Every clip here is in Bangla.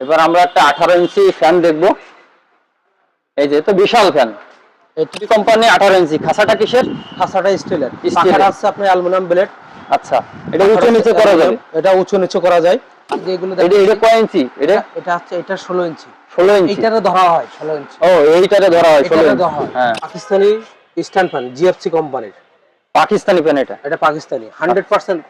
এবার আমরা একটা আঠারো ইঞ্চি ফ্যান দেখব। এই যে তো বিশাল ফ্যান এটি কোম্পানি আঠারো ইঞ্চি। খাসাটা কিসের? খাসাটা স্টিলের। স্টিলের। আছে আপনার অ্যালুমিনিয়াম ব্লেড। আচ্ছা এটা উঁচু নিচে করা যাবে এটা উঁচু নিচু করা যায়। যেগুলো এটা এটা কয় ইঞ্চি? এটা? এটা হচ্ছে এটা ষোলো ইঞ্চি। ষোলো ইঞ্চি। এইটারে ধরা হয় ষোলো ইঞ্চি। ও এইটারে ধরা হয় ষোলো ইঞ্চি। হ্যাঁ। পাকিস্তানি স্ট্যান্ড ফ্যান জিএফসি কোম্পানির পাকিস্তানি ফ্যান এটা? এটা পাকিস্তানি হান্ড্রেড পার্সেন্ট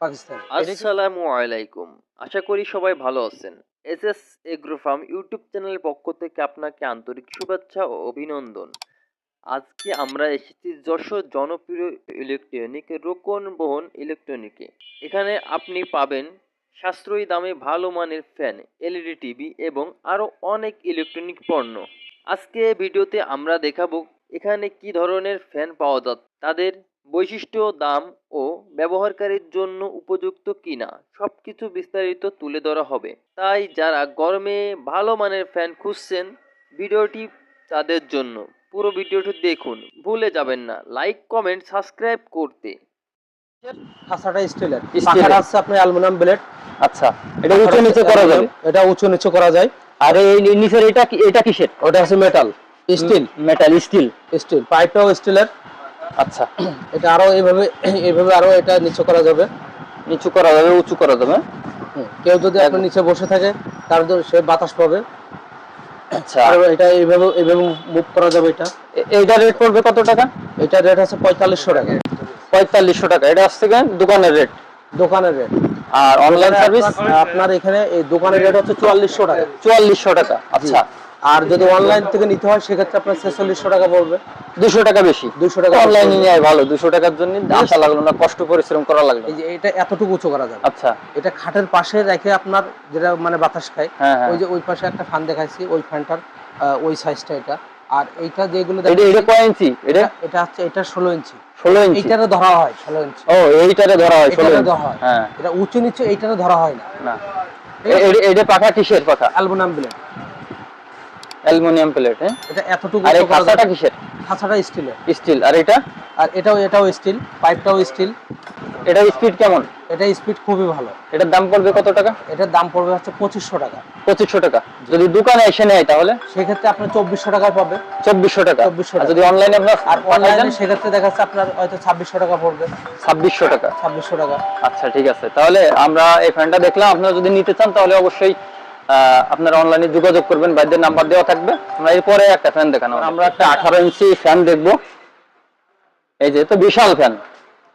পাকিস্তানি। আসসালামু আলাইকুম। আশা করি সবাই ভালো আছেন। S S agro farm YouTube চ্যানেলের পক্ষ থেকে আপনাকে আন্তরিক শুভেচ্ছা ও অভিনন্দন। আজকে আমরা এসেছি যশোর জনপ্রিয় ইলেকট্রনিক রোকন বহন ইলেকট্রনিকে। এখানে আপনি পাবেন সাশ্রয়ী দামে ভালো মানের ফ্যান, এলইডি টিভি এবং আরও অনেক ইলেকট্রনিক পণ্য। আজকে ভিডিওতে আমরা দেখাবো এখানে কি ধরনের ফ্যান পাওয়া যায় তাদের বৈশিষ্ট্য দাম ও ব্যবহারকারীর জন্য উপযুক্ত কিনা সবকিছু বিস্তারিত তুলে ধরা হবে। তাই যারা গরমে ভালো মানের ফ্যান খুঁজছেন ভিডিওটি তাদের জন্য। পুরো ভিডিওটি দেখুন ভুলে যাবেন না। লাইক কমেন্ট সাবস্ক্রাইব করতে। খাসাটা স্টিলের। স্টিলের। পাখাটা আছে আপনার অ্যালুমিনিয়াম ব্লেড। আচ্ছা। এটা উঁচু নিচে করা যাবে এটা উঁচু নিচু করা যায়। আর এই নিচের এটা এটা কিসের? ওটা আছে metal steel. Metal steel. Steel. পাইপটাও স্টিলের। আচ্ছা। এটা আরও এইভাবে এইভাবে আরও এটা নিচু করা যাবে। নিচু করা যাবে উঁচু করা যাবে। কেউ যদি আপনার নিচে বসে থাকে তার সে বাতাস পাবে। আচ্ছা। আর এটা এইভাবে এইভাবে মুভ করা যাবে এটা। এইটা রেট পড়বে কত টাকা? এটা রেট আছে পঁয়তাল্লিশশো টাকা। পঁয়তাল্লিশশো টাকা। এটা আসছে কেন দোকানের রেট দোকানের রেট আর অনলাইন সার্ভিস আপনার এখানে এই দোকানের রেট হচ্ছে চুয়াল্লিশশো টাকা। চুয়াল্লিশশো টাকা। আচ্ছা। আর যদি অনলাইন থেকে নিতে হয় সেক্ষেত্রে আপনার ছেচল্লিশশো টাকা পড়বে। দুশো টাকা বেশি। দুশো টাকা অনলাইনে নেওয়াই ভালো দুশো টাকার জন্য আসা লাগল না কষ্ট পরিশ্রম করা লাগল। এই যে এটা এতটুকু উঁচু করা যাবে। আচ্ছা। এটা খাটের পাশে রেখে আপনার যেটা মানে বাতাস খায় হ্যাঁ হ্যাঁ। ওই যে ওই পাশে একটা ফ্যান দেখাইছি ওই ফ্যানটার ওই সাইজটা এটা। আর এইটা যেগুলো এটা এটা কয় ইঞ্চি এটা? এটা- হচ্ছে এটা ষোলো ইঞ্চি ষোলো ইঞ্চি এইটারে ধরা হয় ষোলো ইঞ্চি ও এইটারে ধরা হয় ষোলো ইঞ্চি ধরা হয়। হ্যাঁ। এটা উঁচু নিচু এইটারে ধরা হয় না। না। এটা পাখা কিসের পাখা? Aluminium blade aluminium plate. হ্যাঁ এটা এতটুকু আর এই খাঁচাটা কিসের? খাঁচাটা স্টিলের স্টিল। আর এটা? আর এটাও এটাও স্টিল পাইপটাও স্টিল এটা স্পিড কেমন? এটা স্পিড খুবই ভালো। এটার দাম পড়বে কত টাকা? এটার দাম পড়বে হচ্ছে পঁচিশশো টাকা। পঁচিশশো টাকা। যদি দোকানে এসে নেয় তাহলে? সেক্ষেত্রে আপনার চব্বিশশো টাকা পাবে। চব্বিশশো টাকা। 2400 আর যদি অনলাইনে আপনার আর অনলাইনে সেক্ষেত্রে দেখা যাচ্ছে আপনার হয়তো ছাব্বিশশো টাকা পড়বে। ছাব্বিশশো টাকা। ছাব্বিশশো টাকা। আচ্ছা ঠিক আছে। তাহলে আমরা এই ফ্যানটা দেখলাম। আপনারা যদি নিতে চান তাহলে অবশ্যই আপনারা অনলাইনে যোগাযোগ করবেন বাইদের নাম্বার দেওয়া থাকবে। আমরা এরপরে একটা ফ্যান দেখানো আমরা একটা আঠারো ইঞ্চি ফ্যান দেখব। এই যে তো বিশাল ফ্যান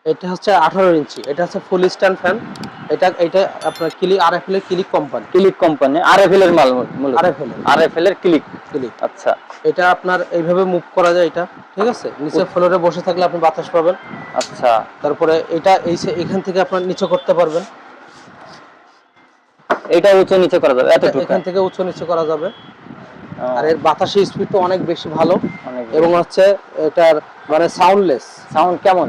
এটা হচ্ছে আঠারো ইঞ্চি। এটা হচ্ছে ফুল স্ট্যান্ড ফ্যান এটা এটা আপনার click R F L click company click company R F এর মাল মূলত। RFL এর। আর এফ এর ক্লিক ক্লিক আচ্ছা। এটা আপনার এইভাবে মুভ করা যায় এটা ঠিক আছে? নিচে ফ্লোরে বসে থাকলে আপনি বাতাস পাবেন। আচ্ছা। তারপরে এটা এই এখান থেকে আপনার নিচে করতে পারবেন। এটা উঁচু নিচে করা যাবে এতটুকু। এখান থেকে উঁচু নিচে করা যাবে। আর এর বাতাসের স্পিডটা অনেক বেশি ভালো। এবং হচ্ছে এটার মানে সাউন্ডলেস সাউন্ড কেমন?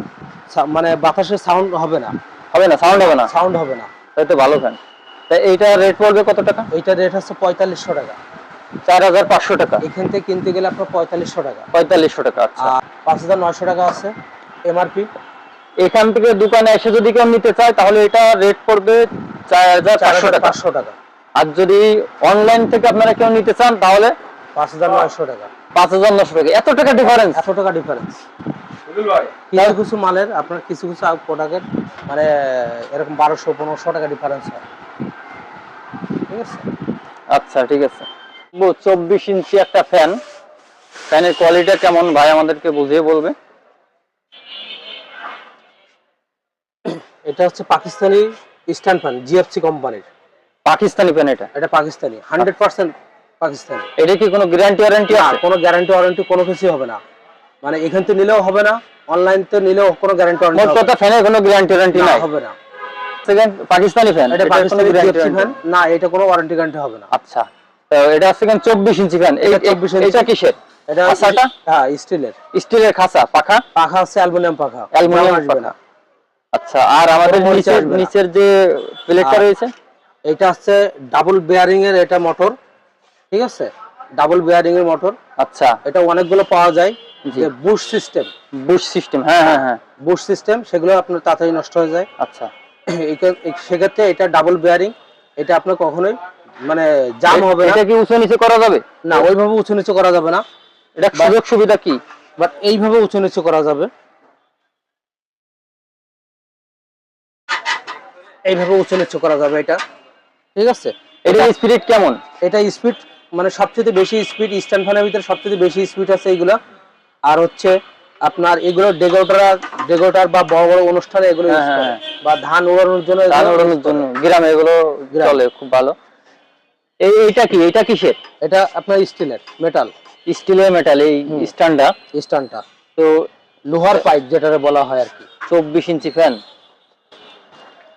মানে বাতাসের সাউন্ড হবে না। হবে না সাউন্ড হবে না? সাউন্ড হবে না। তাই তো ভালো ফ্যান তা এইটা রেট পড়বে কত টাকা? এইটা রেট হচ্ছে পঁয়তাল্লিশশো টাকা। চার হাজার পাঁচশো টাকা। এখান থেকে কিনতে গেলে আপনার পঁয়তাল্লিশশো টাকা। পঁয়তাল্লিশশো টাকা আচ্ছা। পাঁচ হাজার নয়শো টাকা আছে এমআরপি এখান থেকে দোকানে এসে যদি কেউ নিতে চায় তাহলে এটা রেট পড়বে চার হাজার চার পাঁচশো টাকা। পাঁচশো টাকা। আর যদি অনলাইন থেকে আপনারা কেউ নিতে চান তাহলে পাঁচ হাজার নয়শো টাকা। পাঁচ হাজার নশো টাকা। এত টাকা ডিফারেন্স এত টাকা ডিফারেন্স কিছু কিছু মালের আপনার কিছু কিছু প্রোডাক্টের মানে এরকম বারোশো পনেরোশো টাকা ডিফারেন্স হয়। ঠিক আছে? আচ্ছা ঠিক আছে। চব্বিশ ইঞ্চি একটা ফ্যান ফ্যানের কোয়ালিটি কেমন? ভাই আমাদেরকে বুঝিয়ে বলবে। এটা হচ্ছে পাকিস্তানি স্ট্যান্ড ফ্যান জিএফসি কোম্পানির। পাকিস্তানি ফ্যান এটা? এটা পাকিস্তানি হান্ড্রেড পার্সেন্ট পাকিস্তানি। এটা কি কোনো গ্যারান্টি ওয়ারেন্টি আছে? কোনো গ্যারান্টি ওয়ারেন্টি কোনো কিছুই হবে না। মানে এখান থেকে নিলেও হবে না অনলাইন থেকে নিলেও কোনো গ্যারান্টি মোট ওয়ারেন্টি কথা ফ্যানের কোনো গ্যারান্টি ওয়ারেন্টি নাই। হবে না। সেকেন্ড পাকিস্তানি ফ্যান এটা পাকিস্তানি গ্যারান্টি জিএফসি ফ্যান না এটা কোনো ওয়ারেন্টি গ্যারান্টি হবে না। আচ্ছা তো এটা সেকেন্ড চব্বিশ ইঞ্চি ফ্যান এই এটা 24 ইঞ্চি। এটা কিসের? এটা খাঁচাটা? হ্যাঁ স্টিলের। স্টিলের খাঁচা পাখা? পাখা আছে অ্যালুমিনিয়াম পাখা। অ্যালুমিনিয়াম পাখা। আচ্ছা আর আমাদের নিচের নিচের যে প্লেটটা রয়েছে? এটা হচ্ছে ডাবল বেয়ারিং এর এটা মোটর ঠিক আছে? ডাবল বেয়ারিং এর মোটর আচ্ছা। এটা অনেকগুলো পাওয়া যায়। যে বুশ সিস্টেম বুশ সিস্টেম হ্যাঁ হ্যাঁ হ্যাঁ। বুশ সিস্টেম সেগুলো আপনার তাড়াতাড়ি নষ্ট হয়ে যায়। আচ্ছা। সেক্ষেত্রে এটা ডাবল বেয়ারিং এটা আপনার কখনোই মানে জাম হবে এটা কি উঁচু নিচে করা যাবে? না ওইভাবে উঁচু নিচু করা যাবে না। এটা সুযোগ সুবিধা কি? বাট এইভাবে উঁচু নিচু করা যাবে। এইভাবে উঁচু নিচু করা যাবে এটা। ঠিক আছে? এটা স্পিরিট কেমন? এটা স্পিড মানে সবচেয়ে বেশি স্পিড স্ট্যান্ড ফ্যানের ভিতরে সবচেয়ে বেশি স্পিড আছে এইগুলা। আর হচ্ছে আপনার এগুলো ডেগোটার ডেগোটার বা বড় বড় অনুষ্ঠানে এগুলো হ্যাঁ, use হ্যাঁ। বা ধান ওড়ানোর জন্য ধান ওড়ানোর জন্য। গ্রামে এগুলো চলে খুব ভালো। এই এটা কি? এটা কিসের? এটা আপনার স্টিলের মেটাল স্টিলের মেটাল এই। স্ট্যান্ডটা। স্ট্যান্ডটা। তো লোহার পাইপ যেটারে বলা হয় আর কি। চব্বিশ ইঞ্চি ফ্যান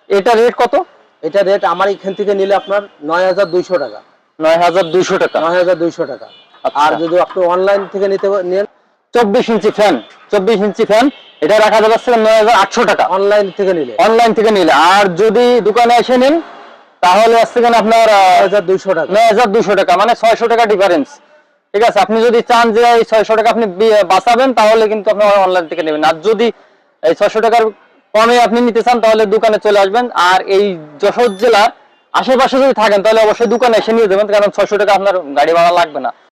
এটা রেট কত? এটা রেট আমার এখান থেকে নিলে আপনার নয় হাজার দুইশো টাকা। নয় হাজার দুইশো টাকা? নয় হাজার দুইশো টাকা। আচ্ছা। আর যদি আপনি অনলাইন থেকে নিতে নেন। চব্বিশ ইঞ্চি ফ্যান চব্বিশ ইঞ্চি ফ্যান এটা রাখা যাচ্ছে নয় হাজার আটশো টাকা। অনলাইন থেকে নিলে। অনলাইন থেকে নিলে। আর যদি দোকানে এসে নেন তাহলে আসছে কেন আপনার হাজার দুইশো টাকা। নয় হাজার দুশো টাকা মানে ছয়শো টাকা ডিফারেন্স ঠিক আছে আপনি যদি চান যে এই ছয়শো টাকা আপনি বাঁচাবেন তাহলে কিন্তু আপনি অনলাইন থেকে নেবেন। আর যদি এই ছয়শো টাকার কমে আপনি নিতে চান, তাহলে দোকানে চলে আসবেন। আর এই যশোর জেলার আশেপাশে যদি থাকেন, তাহলে অবশ্যই দোকানে এসে নিয়ে যাবেন, কারণ ছয়শো টাকা আপনার গাড়ি ভাড়া লাগবে না।